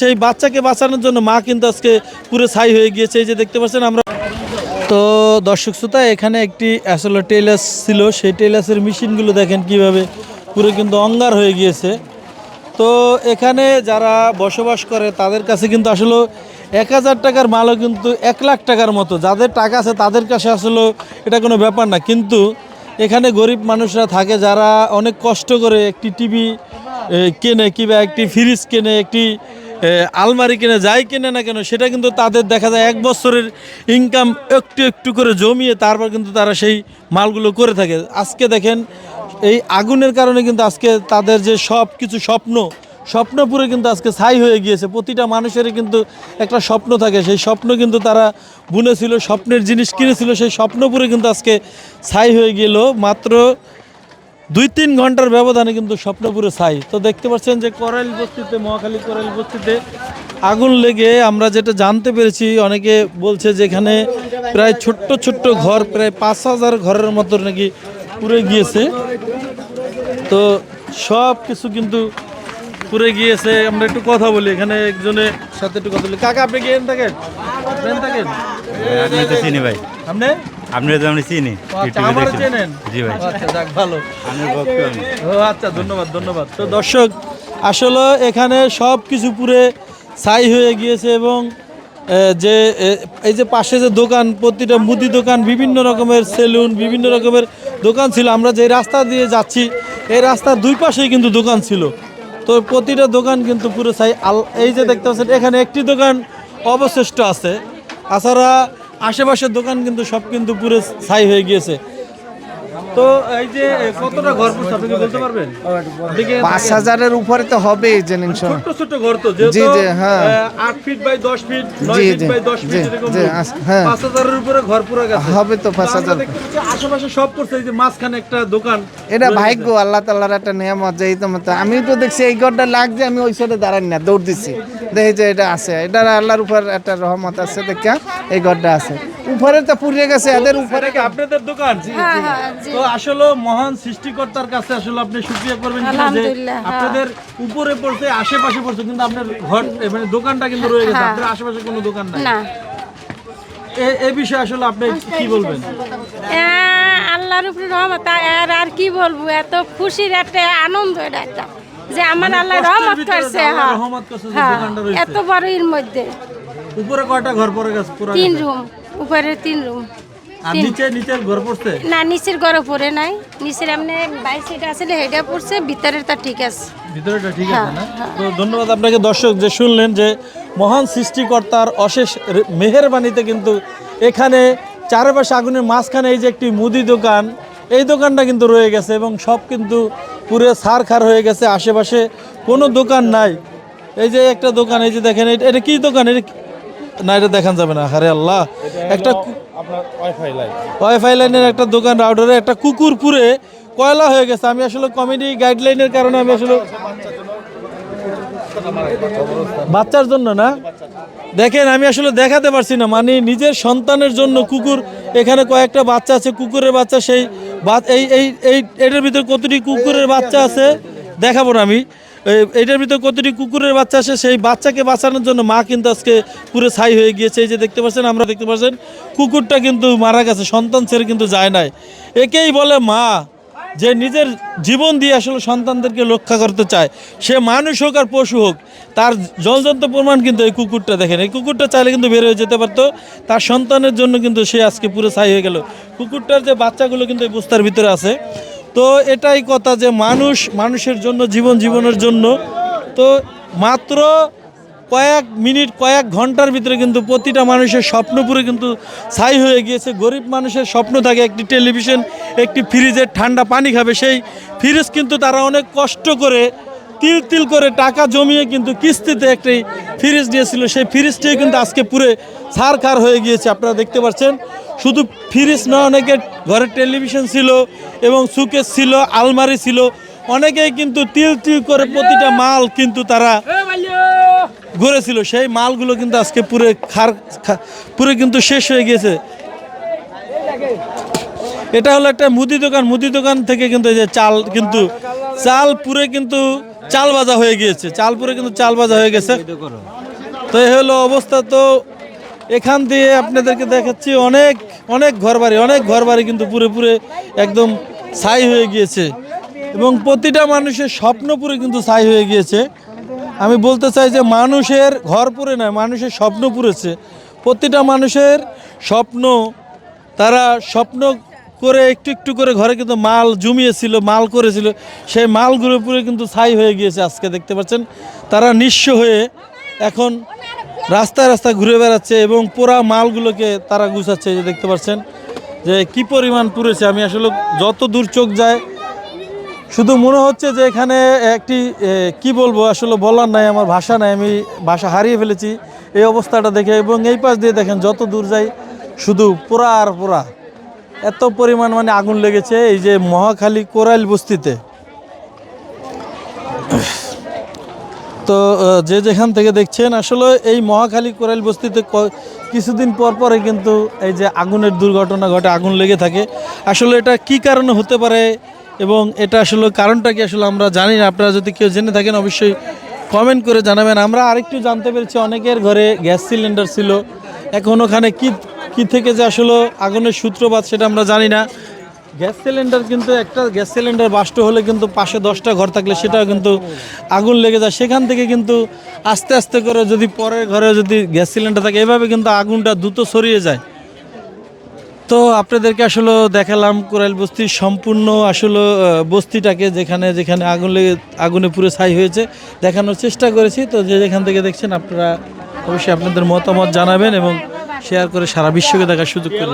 সেই বাচ্চাকে বাঁচানোর জন্য মা কিন্তু আজকে পুরো ছাই হয়ে গিয়েছে। এই যে দেখতে পাচ্ছেন আমরা তো দর্শক শ্রোতা, এখানে একটি আসলে টেলার্স ছিল। সেই টেলার্সের মেশিনগুলো দেখেন কীভাবে পুরো কিন্তু অঙ্গার হয়ে গিয়েছে। তো এখানে যারা বসবাস করে, তাদের কাছে কিন্তু আসলে এক হাজার টাকার মালও কিন্তু এক লাখ টাকার মতো। যাদের টাকা আছে, তাদের কাছে আসলে এটা কোনো ব্যাপার না। কিন্তু এখানে গরিব মানুষরা থাকে, যারা অনেক কষ্ট করে একটি টিভি কেনে, কিংবা একটি ফ্রিজ কেনে, একটি আলমারি কিনে যাই কিনে না কেন, সেটা কিন্তু তাদের দেখা যায় এক বছরের ইনকাম একটু একটু করে জমিয়ে তারপর কিন্তু তারা সেই মালগুলো করে থাকে। আজকে দেখেন, এই আগুনের কারণে কিন্তু আজকে তাদের যে সব কিছু স্বপ্ন স্বপ্ন পুরো কিন্তু আজকে ছাই হয়ে গিয়েছে। প্রতিটা মানুষেরই কিন্তু একটা স্বপ্ন থাকে। সেই স্বপ্ন কিন্তু তারা বুনেছিল, স্বপ্নের জিনিস কিনেছিল, সেই স্বপ্ন পুরো কিন্তু আজকে ছাই হয়ে গেল। মাত্র দুই তিন ঘণ্টার ব্যবধানে কিন্তু স্বপ্নপুরে ছাই। তো দেখতে পাচ্ছেন যে করাইল বস্তিতে মহাখালী করাইল বস্তিতে আগুন লেগে আমরা যেটা জানতে পেরেছি অনেকে বলছে যে এখানে প্রায় ছোট্ট ছোট্ট ঘর প্রায় পাঁচ হাজার ঘরের মতো নাকি পুড়ে গিয়েছে। তো সব কিছু কিন্তু পুড়ে গিয়েছে। আমরা একটু কথা বলি এখানে একজনের সাথে একটু কথা বলি। কাকা আপনি কি এখানে থাকেন? থাকেন? আপনি তো চিনি ভাই। আপনি? আপনি তো আমি চিনি। আচ্ছা, দেখছি। চেনেন? জি ভাই। আচ্ছা যাক ভালো। আমি ভক্ত আমি। ও আচ্ছা ধন্যবাদ ধন্যবাদ। তো দর্শক আসলে এখানে সব কিছু পুরে ছাই হয়ে গিয়েছে এবং যে এই যে পাশে যে দোকান প্রতিটা মুদি দোকান বিভিন্ন রকমের সেলুন বিভিন্ন রকমের দোকান ছিল। আমরা যে রাস্তা দিয়ে যাচ্ছি এই রাস্তার দুই পাশেই কিন্তু দোকান ছিল। তো প্রতিটা দোকান কিন্তু পুরো ছাই। আল এই যে দেখতে পাচ্ছেন এখানে একটি দোকান অবশিষ্ট আছে। তাছাড়া আশেপাশের দোকান কিন্তু সব কিন্তু পুরো ছাই হয়ে গিয়েছে। তো এই যে কতটা ঘর আপনি বলতে পারবেন? পাঁচ হাজারের উপরে তো জানেন ছোট ছোট ঘর তো জি, জি, হ্যাঁ। আট ফিট বাই দশ ফিট নয় বাই দশ ফিট এরকম হ্যাঁ। পাঁচ হাজারের উপরে ঘর পুরো গেছে। হবে তো পাঁচ হাজার। আশেপাশে সব করছে এই যে মাঝখানে একটা দোকান এটা ভাগ্য আল্লাহ তাল্লাহর একটা নিয়ামত যে তো আমি তো দেখছি এই ঘরটা লাগছে আমি ওই সাইডে দাঁড়াই না দৌড় দিচ্ছি। দেখি যে এটা আছে। এটা আল্লাহর উপর একটা রহমত আছে দেখা এই ঘরটা আছে। উপরে তো পুড়িয়ে গেছে এদের উপরে কি আপনাদের দোকান? হ্যাঁ হ্যাঁ জি। তো আসলে মহান সৃষ্টিকর্তার কাছে আসলে আপনি শুকরিয়া করবেন যে হ্যাঁ। আপনাদের উপরে পড়ছে আশেপাশে পড়ছে কিন্তু আপনার ঘর মানে দোকানটা কিন্তু রয়ে গেছে। হ্যাঁ। আপনার আশেপাশে কোনো দোকান নাই? না। এই বিষয়ে আসলে আপনি কি বলবেন? আল্লাহর উপরে রহমত। আর আর কি বলব? এত খুশির একটা আনন্দ এটা একটা যে আমার আল্লাহ রহমত করছে হ্যাঁ। এত বড় এর মধ্যে। উপরে কয়টা ঘর পড়ে গেছে? তিন রুম। উপরে তিন রুম। আর নিচে নিচের ঘর পড়ছে? না নিচের ঘরে পড়ে নাই। নিচের এমনি বাইশ সিট আসলে হেডা পড়ছে ভিতরের তা ঠিক আছে। ভিতরেটা ঠিক হ্যাঁ, আছে না? তো ধন্যবাদ আপনাকে। দর্শক যে শুনলেন যে মহান সৃষ্টিকর্তার অশেষ মেহেরবানিতে কিন্তু এখানে চারপাশে আগুনের মাঝখানে এই যে একটি মুদি দোকান এই দোকানটা কিন্তু রয়ে গেছে এবং সব কিন্তু পুরো সার খার হয়ে গেছে। আশেপাশে কোনো দোকান নাই। এই যে একটা দোকান এই যে দেখেন এটা- কি দোকান? এটা না এটা দেখান যাবে না। আরে আল্লাহ। একটা কু- ওয়াইফাই লাইনের একটা দোকান রাউডারে একটা কুকুর পুরে কয়লা হয়ে গেছে। আমি আসলে কমেডি গাইডলাইনের কারণে আমি আসলে বাচ্চার জন্য না। দেখেন আমি আসলে দেখাতে পারছি না। মানে নিজের সন্তানের জন্য কুকুর এখানে কয়েকটা বাচ্চা আছে কুকুরের বাচ্চা সেই এই এই এটার ভিতরে কতটি কুকুরের বাচ্চা আছে দেখাবো না আমি। এইটার ভিতরে কতটি কুকুরের বাচ্চা আছে? সেই বাচ্চাকে বাঁচানোর জন্য মা কিন্তু আজকে পুরো ছাই হয়ে গিয়েছে। এই যে দেখতে পাচ্ছেন, আমরা দেখতে পাচ্ছেন, কুকুরটা কিন্তু মারা গেছে, সন্তান ছেড়ে কিন্তু যায় নাই। একেই বলে মা, যে নিজের জীবন দিয়ে আসলে সন্তানদেরকে রক্ষা করতে চায়। সে মানুষ হোক আর পশু হোক, তার জলজন্ত প্রমাণ কিন্তু এই কুকুরটা দেখেন। এই কুকুরটা চাইলে কিন্তু বের হয়ে যেতে পারতো। তার সন্তানের জন্য কিন্তু সে আজকে পুরো ছাই হয়ে গেল। কুকুরটার যে বাচ্চাগুলো কিন্তু এই বস্তার ভিতরে আছে তো এটাই কথা যে মানুষ, মানুষের জন্য, জীবন জীবনের জন্য। তো মাত্র কয়েক মিনিট, কয়েক ঘণ্টার ভিতরে কিন্তু প্রতিটা মানুষের স্বপ্ন পুরো কিন্তু ছাই হয়ে গিয়েছে। গরিব মানুষের স্বপ্ন থাকে, একটি টেলিভিশন, একটি ফ্রিজের ঠান্ডা পানি খাবে। সেই ফ্রিজ কিন্তু তারা অনেক কষ্ট করে, তিল তিল করে টাকা জমিয়ে কিন্তু কিস্তিতে একটি ফ্রিজ নিয়েছিল সেই ফ্রিজটিও কিন্তু আজকে পুরো ছাড়খার হয়ে গিয়েছে। আপনারা দেখতে পাচ্ছেন শুধু ফ্রিজ না অনেকের ঘরে টেলিভিশন ছিল এবং সুকেস ছিল আলমারি ছিল। অনেকেই কিন্তু তিল তিল করে প্রতিটা মাল কিন্তু তারা গড়েছিল সেই মালগুলো কিন্তু আজকে পুরে খার পুরো কিন্তু শেষ হয়ে গিয়েছে। এটা হলো একটা মুদি দোকান। মুদি দোকান থেকে কিন্তু এই যে চাল কিন্তু চাল পুরো কিন্তু চাল বাজা হয়ে গিয়েছে। চাল পুরে কিন্তু চাল বাজা হয়ে গেছে। তো এই হলো অবস্থা। তো এখান দিয়ে আপনাদেরকে দেখাচ্ছি অনেক অনেক ঘরবাড়ি অনেক ঘরবাড়ি কিন্তু পুরে পুরে একদম ছাই হয়ে গিয়েছে। এবং প্রতিটা মানুষের স্বপ্ন পুরে কিন্তু ছাই হয়ে গিয়েছে। আমি বলতে চাই যে মানুষের ঘর পুরে নয়, মানুষের স্বপ্ন পুরেছে। প্রতিটা মানুষের স্বপ্ন, তারা স্বপ্ন করে একটু একটু করে ঘরে কিন্তু মাল জমিয়েছিল, মাল করেছিল। সেই মালগুলো পুরো কিন্তু ছাই হয়ে গিয়েছে আজকে, দেখতে পাচ্ছেন? তারা নিঃস্ব হয়ে এখন রাস্তায় রাস্তায় ঘুরে বেড়াচ্ছে এবং পোড়া মালগুলোকে তারা গুছাচ্ছে যে দেখতে পাচ্ছেন, যে কি পরিমাণ পুড়েছে। আমি আসলে যত দূর চোখ যায়, শুধু মনে হচ্ছে যে এখানে একটি কি বলব, আসলে বলার নাই, আমার ভাষা নাই, আমি ভাষা হারিয়ে ফেলেছি এই অবস্থাটা দেখে। এবং এই পাশ দিয়ে দেখেন, যত দূর যাই, শুধু পোড়া আর পোড়া এত পরিমাণ মানে আগুন লেগেছে, এই যে মহাখালী কোরাইল বস্তিতে। তো যে যেখান থেকে দেখছেন, আসলে এই মহাখালী কোরাইল বস্তিতে কিছুদিন পর পরে কিন্তু এই যে আগুনের দুর্ঘটনা ঘটে, আগুন লেগে থাকে। আসলে এটা কি কারণে হতে পারে এবং এটা আসলে কারণটা কি আসলে আমরা জানি না। আপনারা যদি কেউ জেনে থাকেন, অবশ্যই কমেন্ট করে জানাবেন। আমরা আরেকটু জানতে পেরেছি, অনেকের ঘরে গ্যাস সিলিন্ডার ছিল। এখন ওখানে কি কি থেকে যে আসলে আগুনের সূত্রপাত সেটা আমরা জানি না। গ্যাস সিলিন্ডার কিন্তু একটা গ্যাস সিলিন্ডার বাষ্ট হলে কিন্তু পাশে দশটা ঘর থাকলে সেটাও কিন্তু আগুন লেগে যায়। সেখান থেকে কিন্তু আস্তে আস্তে করে যদি পরের ঘরে যদি গ্যাস সিলিন্ডার থাকে, এভাবে কিন্তু আগুনটা দ্রুত ছড়িয়ে যায়। তো আপনাদেরকে আসলে দেখালাম কোরাইল বস্তির সম্পূর্ণ আসলে বস্তিটাকে যেখানে যেখানে আগুন লেগে, আগুনে পুরো ছাই হয়েছে দেখানোর চেষ্টা করেছি। তো যে যেখান থেকে দেখছেন আপনারা অবশ্যই আপনাদের মতামত জানাবেন এবং শেয়ার করে সারা বিশ্বকে দেখার সুযোগ করে